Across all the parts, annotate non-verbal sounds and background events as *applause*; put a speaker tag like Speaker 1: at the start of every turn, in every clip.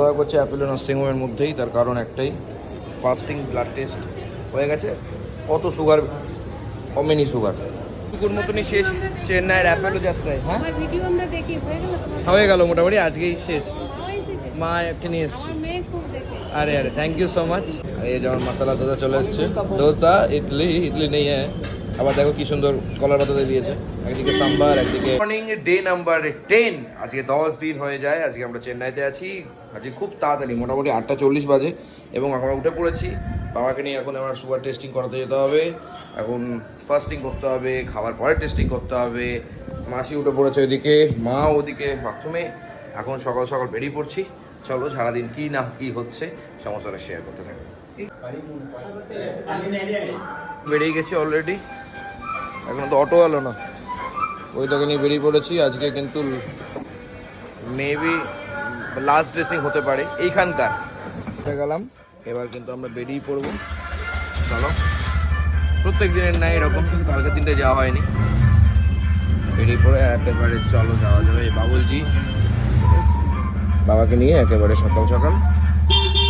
Speaker 1: খাওয়া করছে অ্যাপেলো নার্সিংহোমের মধ্যেই তার কারণ একটাই ফাস্টিং ব্লাড টেস্ট হয়ে গেছে। কত সুগার কমেনি সুগার টুকুর মতনই শেষ চেন্নাইয়ের অ্যাপেলো যাত্রায়। হ্যাঁ?
Speaker 2: ভিডিও আমরা দেখি হয়ে গেল
Speaker 1: হয়ে গেল মোটামুটি আজকেই শেষ। মা একে নিয়ে এসছি।
Speaker 2: আমার মেয়ে খুব দেখে।
Speaker 1: আরে আরে থ্যাংক ইউ সো মাচ এই যেমন মশলা দোসা চলে এসছে। দোসা ইডলি ইডলি নেই হ্যাঁ। আবার দেখো কি সুন্দর কলার পাতাতে দিয়েছে। একদিকে সাম্বার, একদিকে মর্নিং ডে নাম্বার টেন আজকে দশ দিন হয়ে যায়, আজকে আমরা চেন্নাইতে আছি। আজকে খুব তাড়াতাড়ি, মোটামুটি আটটা চল্লিশ বাজে এবং আমরা উঠে পড়েছি। বাবাকে নিয়ে এখন আমার সুগার টেস্টিং করাতে যেতে হবে। এখন ফাস্টিং করতে হবে, খাবার পরে টেস্টিং করতে হবে। মাসি উঠে পড়েছে ওইদিকে, মা ওদিকে বাথরুমে এখন সকাল সকাল বেরিয়ে পড়ছি। চলো, সারাদিন কি না কি হচ্ছে সমস্যাটা শেয়ার করতে থাকব বেরিয়ে গেছি অলরেডি এখন তো অটো এলো না। ওইটাকে নিয়ে বেরিয়ে পড়েছি। আজকে কিন্তু মেবি লাস্ট ড্রেসিং হতে পারে। এইখানকার। গেলাম। এবার কিন্তু আমরা বেরিয়ে পড়ব। চলো। প্রত্যেক দিনের নাই এরকম, কিন্তু কালকে দিনটা যাওয়া হয়নি। বেরিয়ে পড়ে একেবারে চলো, যাওয়া যাবে। বাবুলজি, বাবাকে নিয়ে একেবারে সকাল সকাল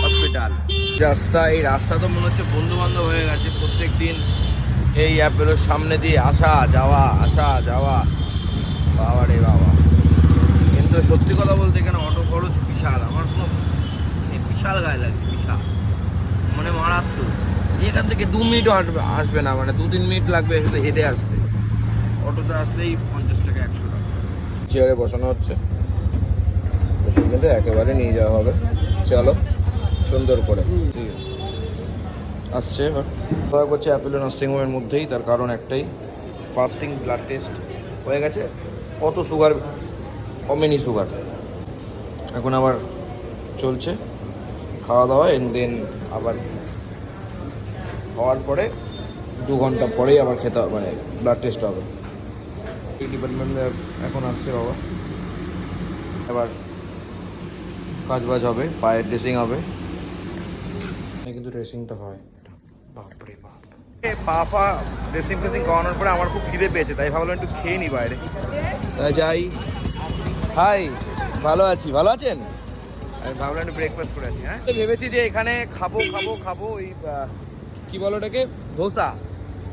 Speaker 1: হসপিটাল রাস্তা, এই রাস্তা তো মনে হচ্ছে বন্ধু বান্ধব হয়ে গেছে। প্রত্যেক দিন এই অ্যাপেলোর সামনে দিয়ে আসা, যাওয়া আসা, যাওয়া। বাবা রে বাবা। কিন্তু সত্যি কথা বলতে এখানে অটো খরচ বিশাল। আমার কোনো বিশাল গায়ে লাগে, বিশাল। মানে মারাত্মক। এখান থেকে দু মিনিটও হাঁটবে, আসবে না। মানে দু তিন মিনিট লাগবে শুধু হেঁটে আসতে। অটোতে আসলেই পঞ্চাশ টাকা, একশো টাকা। চেয়ারে বসানো হচ্ছে। সেখানে একেবারে নিয়ে যাওয়া হবে। চলো, সুন্দর করে। ঠিক আছে। আসছে। করছে অ্যাপেলো নার্সিংহোমের মধ্যেই তার কারণ একটাই ফাস্টিং ব্লাড টেস্ট হয়ে গেছে। কত সুগার কমেনি সুগার এখন আবার চলছে। খাওয়া দাওয়া এন্ড দেন আবার হওয়ার পরে দু ঘণ্টা পরেই আবার খেতে হবে মানে ব্লাড টেস্ট হবে। এই ডিপার্টমেন্টে এখন আসছে বাবা। এবার কাজ বাজ হবে পায়ের ড্রেসিং হবে। কিন্তু ড্রেসিংটা হয়। বাপরে বাপ। পা ফা ড্রেসিং ফ্রেসিং করানোর পরে আমার খুব খিদে পেয়েছে তাই ভাবলাম একটু খেয়ে নি বাইরে। তাই যাই। হাই ভালো আছি ভালো আছেন? আমি ভাবলাম একটু ব্রেকফাস্ট করে আছি হ্যাঁ? ভেবেছি যে এখানে খাব খাব খাব ওই কি বলো ওটাকে? ধোসা।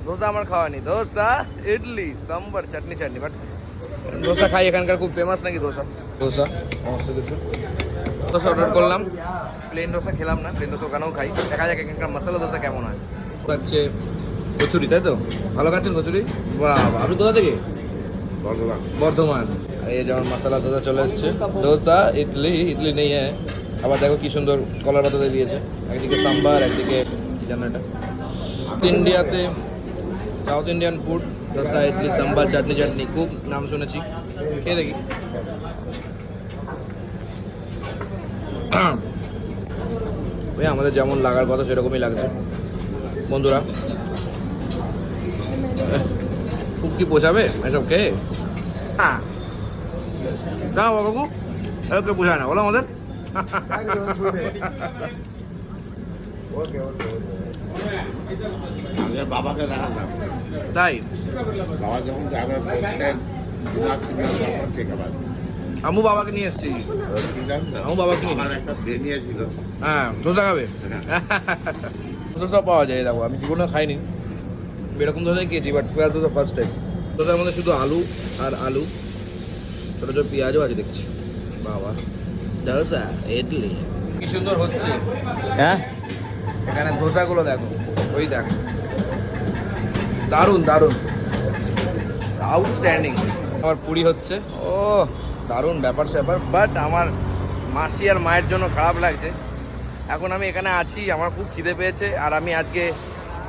Speaker 1: ধোসা আমার খাওয়া নেই। ধোসা ইডলি সাম্বার চাটনি চাটনি বাট ধোসা খাই এখানকার খুব ফেমাস নাকি ধোসা? ধোসা। সমস্ত কিছু। ধোসা অর্ডার করলাম। প্লেন ধোসা খেলাম না প্লেন ধোসা ওখানেও খাই। দেখা যাক এখানকার মশলা ধোসা কেমন হয়। খাচ্ছে কচুরি তাই তো? ভালো খাচ্ছেন কচুরি? বাহ বাহ। আপনি কোথা থেকে? বর্ধমান। বর্ধমান। আর এই যেমন মশলা ধোসা চলে এসছে। ধোসা ইডলি ইডলি নেই হ্যাঁ। আবার দেখো কি সুন্দর কলার পাতাতে দিয়েছে। একদিকে সাম্বার একদিকে কি জানো এটা? ইন্ডিয়াতে south Indian food dosa idli sambar chutney chutney. খুব নাম শুনেছি। খেয়ে দেখি। ওই আমাদের যেমন লাগার কথা সেরকমই লাগছে। বন্ধুরা খুব কি পোষাবে এসব খেয়ে হ্যাঁ না বাবু এসব পোষায় না বলো আমাদের।
Speaker 3: বাবাকে দেখালাম।
Speaker 1: তাই?
Speaker 3: বাবা যখন যাবে প্রত্যেক থেকে পাবে
Speaker 1: আমু বাবাকে নিয়ে এসছি? আমার বাবাকে নিয়ে। হ্যাঁ ধোসা খাবে? ধোসা পাওয়া যায় দেখো আমি জীবনে খাইনি। এরকম ধোসাই খেয়েছি বাট পেঁয়াজ ধোসা ফার্স্ট টাইম ধোসার মধ্যে শুধু আলু আর আলু ছোটো ছোটো পেঁয়াজও আছে দেখছি। বাবা ধোসা ইডলি কি সুন্দর হচ্ছে।
Speaker 4: হ্যাঁ?
Speaker 1: এখানে ধোসাগুলো দেখো ওই দেখো। দারুণ দারুণ। আউটস্ট্যান্ডিং আমার পুরি হচ্ছে। ও দারুণ ব্যাপার স্যাপার বাট আমার মাসি আর মায়ের জন্য খারাপ লাগছে। এখন আমি এখানে আছি, আমার খুব খিদে পেয়েছে, আর আমি আজকে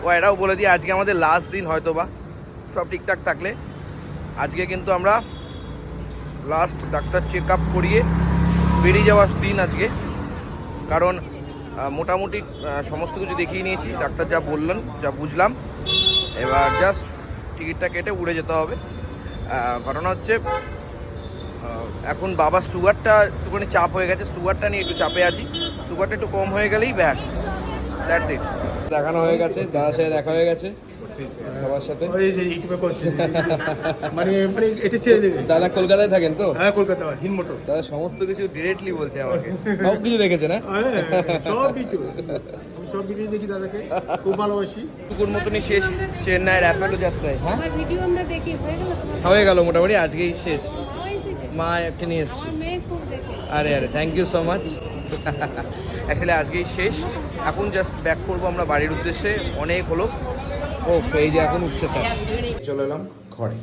Speaker 1: ও এটাও বলে দিই, আজকে আমাদের লাস্ট দিন হয়তো বা সব ঠিকঠাক থাকলে। আজকে কিন্তু আমরা লাস্ট ডাক্তার চেক আপ করিয়ে বেরিয়ে যাওয়ার দিন আজকে। কারণ মোটামুটি সমস্ত কিছু দেখিয়ে নিয়েছি, ডাক্তার যা বললেন, যা বুঝলাম। এবার জাস্ট টিকিটটা কেটে উড়ে যেতে হবে। ঘটনা হচ্ছে এখন বাবার সুগারটা একটুখানি চাপ হয়ে গেছে সুগারটা নিয়ে একটু চাপে আছি। সুগারটা একটু কম হয়ে গেলেই ব্যাস দ্যাটস ইট দেখানো হয়ে গেছে দাদার সাথে দেখা হয়ে গেছে সবার সাথে।
Speaker 4: মানে মানে এটা ছেড়ে দেবে।
Speaker 1: দাদা কলকাতায় থাকেন তো?
Speaker 4: হ্যাঁ কলকাতা
Speaker 1: দাদা সমস্ত কিছু ডিরেক্টলি বলছে আমাকে। *laughs* সব কিছু দেখেছে না?
Speaker 4: হ্যাঁ সব কিছু। আমি সব ভিডিও দেখি দাদাকে খুব ভালোবাসি।
Speaker 1: টুকুর মতনই শেষ চেন্নাইয়ের অ্যাপেলো যাত্রায়। হ্যাঁ?
Speaker 2: ভিডিও আমরা দেখি হয়ে গেল
Speaker 1: হয়ে গেল মোটামুটি আজকেই শেষ।
Speaker 2: মাও
Speaker 1: মা একটা নিয়ে এসছি। আরে আরে thank you so much actually আজকেই শেষ। এখন জাস্ট ব্যাক করব আমরা বাড়ির উদ্দেশ্যে। অনেক হলো। ও এই যে এখন উঠছে স্যার চলে এলাম ঘরে।